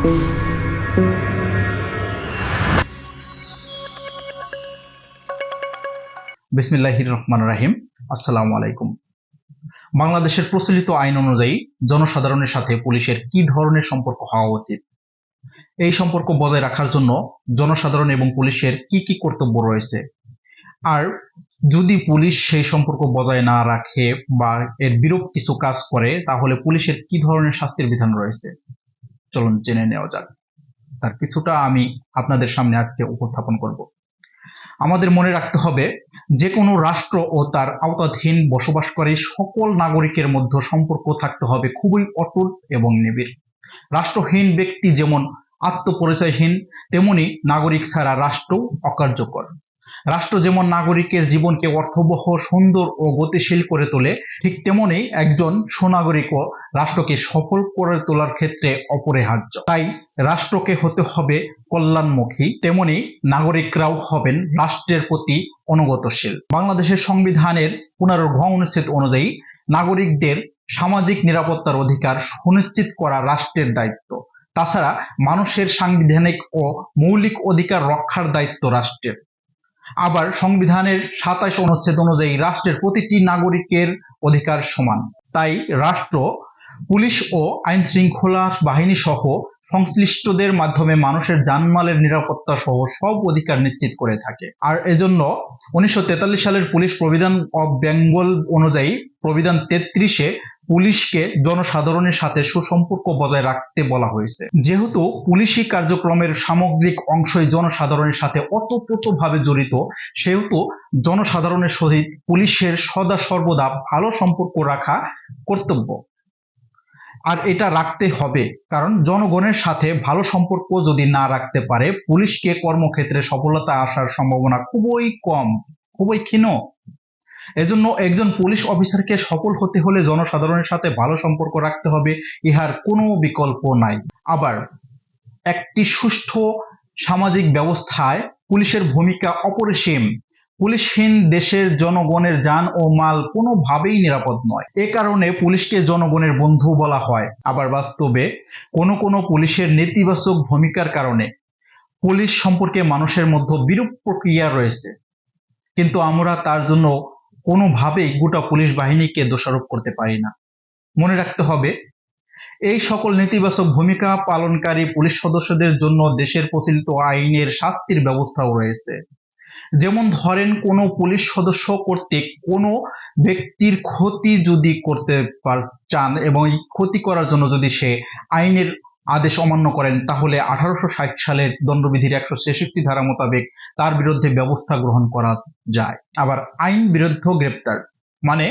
বিসমিল্লাহির রহমান রাহিম। আসসালামু আলাইকুম। বাংলাদেশের প্রচলিত আইন অনুযায়ী জনসাধারণের সাথে পুলিশের কি ধরনের সম্পর্ক হওয়া উচিত? এই সম্পর্ক বজায় রাখার জন্য জনসাধারণ এবং পুলিশের কি কি কর্তব্য রয়েছে? আর যদি পুলিশ সেই সম্পর্ক বজায় না রাখে বা এর বিরূপ কিছু কাজ করে, তাহলে পুলিশের কি ধরনের শাস্তির বিধান রয়েছে? চলুন জেনে নেওয়া যাক। তার কিছুটা আমি আপনাদের সামনে আজকে উপস্থাপন করব। আমাদের মনে রাখতে হবে যে কোনো রাষ্ট্র ও তার আওতাধীন বসবাসকারী সকল নাগরিকের মধ্যে সম্পর্ক থাকতে হবে খুবই অটুট এবং নিবিড়। রাষ্ট্রহীন ব্যক্তি যেমন আত্মপরিচয়হীন, তেমনি নাগরিক ছাড়া রাষ্ট্র অকার্যকর। রাষ্ট্র যেমন নাগরিকের জীবনকে অর্থবহ, সুন্দর ও গতিশীল করে তোলে, ঠিক তেমনি একজন সুনাগরিকও রাষ্ট্রকে সফল করে তোলার ক্ষেত্রে অপরিহার্য। তাই রাষ্ট্রকে হতে হবে কল্যাণমুখী তেমনি নাগরিকরাও হবেন রাষ্ট্রের প্রতি অনুগতশীল। বাংলাদেশের সংবিধানের পনেরো অনুচ্ছেদ অনুযায়ী নাগরিকদের সামাজিক নিরাপত্তার অধিকার সুনিশ্চিত করা রাষ্ট্রের দায়িত্ব। তাছাড়া মানুষের সাংবিধানিক ও মৌলিক অধিকার রক্ষার দায়িত্ব রাষ্ট্রের। আবার সংবিধানের সাতাশ অনুচ্ছেদ অনুযায়ী রাষ্ট্রের প্রতিটি নাগরিকের অধিকার সমান। তাই রাষ্ট্র, পুলিশ ও আইন শৃঙ্খলা বাহিনী সহ সংশ্লিষ্টদের মাধ্যমে মানুষের জানমালের নিরাপত্তা সহ সব অধিকার নিশ্চিত করে থাকে। আর এজন্য উনিশশো তেতাল্লিশ সালের পুলিশ প্রবিধান অব বেঙ্গল অনুযায়ী প্রবিধান তেত্রিশে পুলিশকে জনসাধারণের সাথে সুসম্পর্ক বজায় রাখতে বলা হয়েছে। যেহেতু পুলিশি কার্যক্রমের সামগ্রিক অংশই জনসাধারণের সাথে অতপ্রতভাবে জড়িত, সেহেতু জনসাধারণের সহিত পুলিশের সদা সর্বদা ভালো সম্পর্ক রাখা কর্তব্য। আর এটা রাখতে হবে, কারণ জনগণের সাথে ভালো সম্পর্ক যদি না রাখতে পারে, পুলিশকে কর্মক্ষেত্রে সফলতা আসার সম্ভাবনা খুবই কম, খুবই ক্ষীণ। এজন্য একজন পুলিশ অফিসারকে সফল হতে হলে জনসাধারণের সাথে ভালো সম্পর্ক রাখতে হবে, ইহার কোনো বিকল্প নাই। আবার, একটি সুষ্ঠু সামাজিক ব্যবস্থায় পুলিশের ভূমিকা অপরিসীম। পুলিশহীন দেশের জনগণের যান ও মাল কোনোভাবেই নিরাপদ নয়। এ কারণে পুলিশকে জনগণের বন্ধু বলা হয়। আবার বাস্তবে, কোনো কোনো পুলিশের নেতিবাচক ভূমিকার কারণে পুলিশ সম্পর্কে মানুষের মধ্যে বিরূপ প্রক্রিয়া রয়েছে। কিন্তু আমরা তার জন্য কোনোভাবেই গোটা পুলিশ বাহিনীকে দোষারোপ করতে পারি না। মনে রাখতে হবে, এই সকল নেতিবাচক ভূমিকা পালনকারী পুলিশ সদস্যদের জন্য দেশের প্রচলিত আইনের শাস্তির ব্যবস্থাও রয়েছে। যেমন ধরেন, কোনো পুলিশ সদস্য কর্তৃক কোনো ব্যক্তির ক্ষতি যদি করতে চান এবং ক্ষতি করার জন্য যদি সে আইনের আদেশ অমান্য করেন, তাহলে আঠারোশো ষাট সালের দণ্ডবিধির একশো ছেষট্টি ধারা মোতাবেক তার বিরুদ্ধে ব্যবস্থা গ্রহণ করা যায়। আবার আইন বিরুদ্ধ গ্রেপ্তার মানে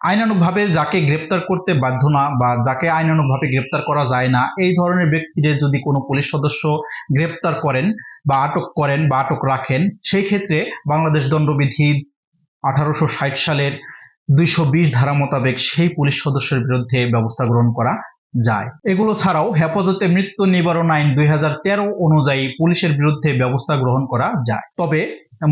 আইনানুগভাবে যাকে গ্রেপ্তার করতে বাধ্য না বা যাকে আইনানুগভাবে গ্রেপ্তার করা যায় না, এই ধরনের ব্যক্তিদের যদি কোনো পুলিশ সদস্য গ্রেপ্তার করেন বা আটক করেন বা আটক রাখেন, সেই ক্ষেত্রে বাংলাদেশ দণ্ডবিধি আঠারোশো ষাট সালের দুইশো বিশ ধারা মোতাবেক সেই পুলিশ সদস্যের বিরুদ্ধে ব্যবস্থা গ্রহণ করা যায়। এগুলো ছাড়াও হেফাজতে মৃত্যু নিবারণ আইন দুই অনুযায়ী পুলিশের বিরুদ্ধে ব্যবস্থা গ্রহণ করা যায়। তবে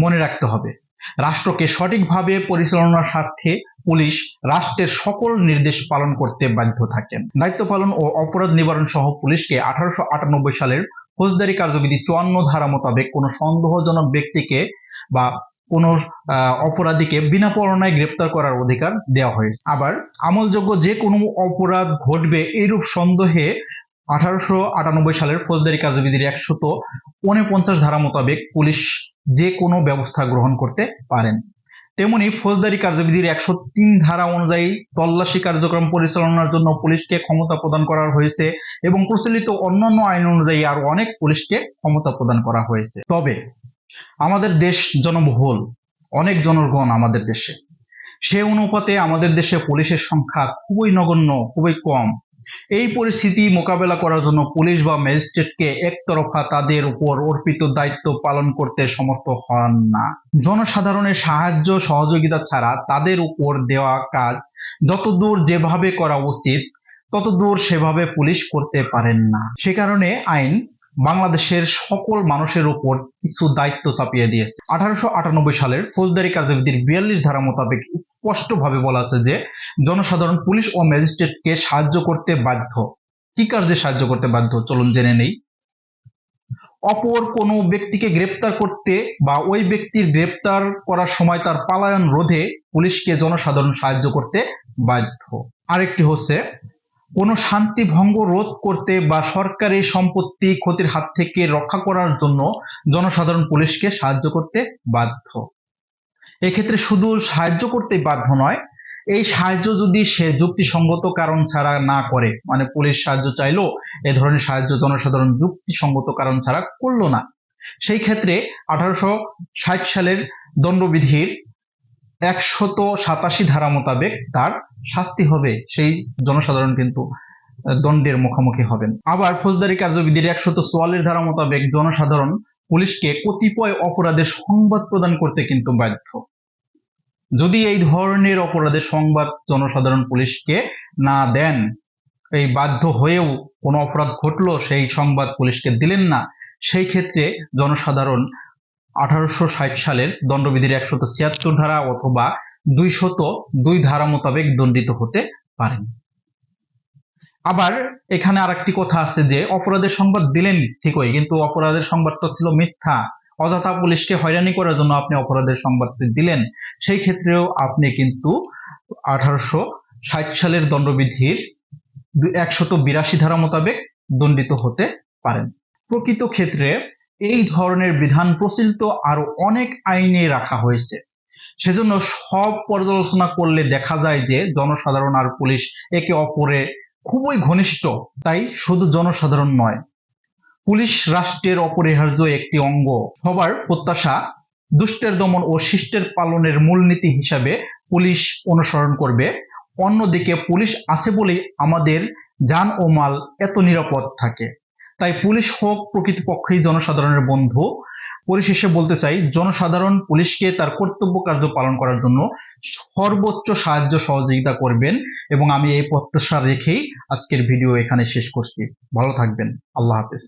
মনে রাখতে হবে, রাষ্ট্রকে সঠিকভাবে পরিচালনার স্বার্থে পুলিশ রাষ্ট্রের সকল নির্দেশ পালন করতে বাধ্য থাকেন। দায়িত্ব পালন ও অপরাধ নিবারণ সহ পুলিশকে আঠারোশো আটানব্বই সালের ফৌজদারি কার্যবিধি চুয়ান্ন ধারা মোতাবেক কোনো সন্দেহজনক ব্যক্তিকে বা কোন অপরাধীকে বিনা পরনায় গ্রেপ্তার করার অধিকার দেওয়া হয়েছে। আবার আমলযোগ্য যে কোনো অপরাধ ঘটবে এইরূপ সন্দেহে আঠারোশো আটানব্বই সালের ফৌজদারি কার্যবিধির একশত উনপঞ্চাশ ধারা মোতাবেক পুলিশ যে কোনো ব্যবস্থা গ্রহণ করতে পারেন। তেমনি ফৌজদারি কার্যবিধির একশো তিন ধারা অনুযায়ী তল্লাশি কার্যক্রম পরিচালনার জন্য পুলিশকে ক্ষমতা প্রদান করা হয়েছে এবং প্রচলিত অন্যান্য আইন অনুযায়ী আরও অনেক পুলিশকে ক্ষমতা প্রদান করা হয়েছে। তবে আমাদের দেশ জনবহুল, অনেক জনগণ আমাদের দেশে। সে অনুপাতে আমাদের দেশে পুলিশের সংখ্যা খুবই নগণ্য, খুবই কম। এই পরিস্থিতি মোকাবেলা করার জন্য পুলিশ বা ম্যাজিস্ট্রেটকে একতরফা তাদের উপর অর্পিত দায়িত্ব পালন করতে সমর্থ হন না। জনসাধারণের সাহায্য সহযোগিতা ছাড়া তাদের উপর দেওয়া কাজ যতদূর যেভাবে করা উচিত, ততদূর সেভাবে পুলিশ করতে পারেন না। সে কারণে আইন বাংলাদেশের সকল মানুষের উপর কিছু দায়িত্ব চাপিয়ে দিয়েছে। আঠারোশো আটানব্বই সালের ফৌজদারি কার্যবিধির বিয়াল্লিশ ধারা মোতাবেক স্পষ্টভাবে বলা আছে যে, জনসাধারণ, পুলিশ ও ম্যাজিস্ট্রেটকে সাহায্য করতে বাধ্য। কি কার্যে সাহায্য করতে বাধ্য? চলুন জেনে নেই। অপর কোনো ব্যক্তিকে গ্রেপ্তার করতে বা ওই ব্যক্তির গ্রেপ্তার করার সময় তার পালায়ন রোধে পুলিশকে জনসাধারণ সাহায্য করতে বাধ্য। আরেকটি হচ্ছে কোনো শান্তি ভঙ্গ রোধ করতে বা সরকারি সম্পত্তি ক্ষতির হাত থেকে রক্ষা করার জন্য জনসাধারণ পুলিশকে সাহায্য করতে বাধ্য। এক্ষেত্রে শুধু সাহায্য করতে বাধ্য নয়, এই সাহায্য যদি সে যুক্তিসঙ্গত কারণ ছাড়া না করে মানে পুলিশ সাহায্য চাইলো, এ ধরনের সাহায্য জনসাধারণ যুক্তিসঙ্গত কারণ ছাড়া করল না, সেই ক্ষেত্রে আঠারোশো ষাট সালের দণ্ডবিধির একশত সাতাশি ধারা মোতাবেক তার শাস্তি হবে। সেই জনসাধারণ কিন্তু দণ্ডের মুখোমুখি হবেন। আবার ফৌজদারি কার্যবিধির একশত চুয়াল্লিশ ধারা মোতাবেক জনসাধারণ পুলিশকে কতিপয় অপরাধের সংবাদ প্রদান করতে কিন্তু বাধ্য। যদি এই ধরনের অপরাধের সংবাদ জনসাধারণ পুলিশকে না দেন, এই বাধ্য হয়েও কোনো অপরাধ ঘটলো, সেই সংবাদ পুলিশকে দিলেন না, সেই ক্ষেত্রে জনসাধারণ আঠারোশো ষাট সালের দণ্ডবিধির একশত ছিয়াত্তর ধারা অথবা দুইশত দুই ধারা মোতাবেক দণ্ডিত হতে পারেন। আবার এখানে আরেকটি কথা আছে যে, অপরাধের সংবাদ দিলেন ঠিকই, কিন্তু অপরাধের সংবাদটা ছিল মিথ্যা। অযথা পুলিশকে হয়রানি করার জন্য আপনি অপরাধের সংবাদটি দিলেন। সেই ক্ষেত্রেও আপনি কিন্তু আঠারোশো ষাট সালের দণ্ডবিধির একশত বিরাশি ধারা মোতাবেক দণ্ডিত হতে পারেন। প্রকৃত ক্ষেত্রে এই ধরনের বিধান প্রচলিত আরও অনেক আইনে রাখা হয়েছে। সেজন্য সব পর্যালোচনা করলে দেখা যায় যে জনসাধারণ আর পুলিশ একে অপরে খুবই ঘনিষ্ঠ, তাই শুধু জনসাধারণ নয়, পুলিশ রাষ্ট্রের অপরিহার্য একটি অঙ্গ। সবার প্রত্যাশা, দুষ্টের দমন ও শিষ্টের পালনের মূলনীতি হিসাবে পুলিশ অনুসরণ করবে। অন্যদিকে পুলিশ আছে বলেই আমাদের যান ও মাল এত নিরাপদ থাকে। তাই পুলিশ হোক প্রকৃতপক্ষেই জনসাধারণের বন্ধু। পরিশেষে বলতে চাই, জনসাধারণ পুলিশকে তার কর্তব্য কার্য পালন করার জন্য সর্বোচ্চ সাহায্য সহযোগিতা করবেন এবং আমি এই প্রত্যাশা রেখেই আজকের ভিডিও এখানে শেষ করছি। ভালো থাকবেন। আল্লাহ হাফেজ।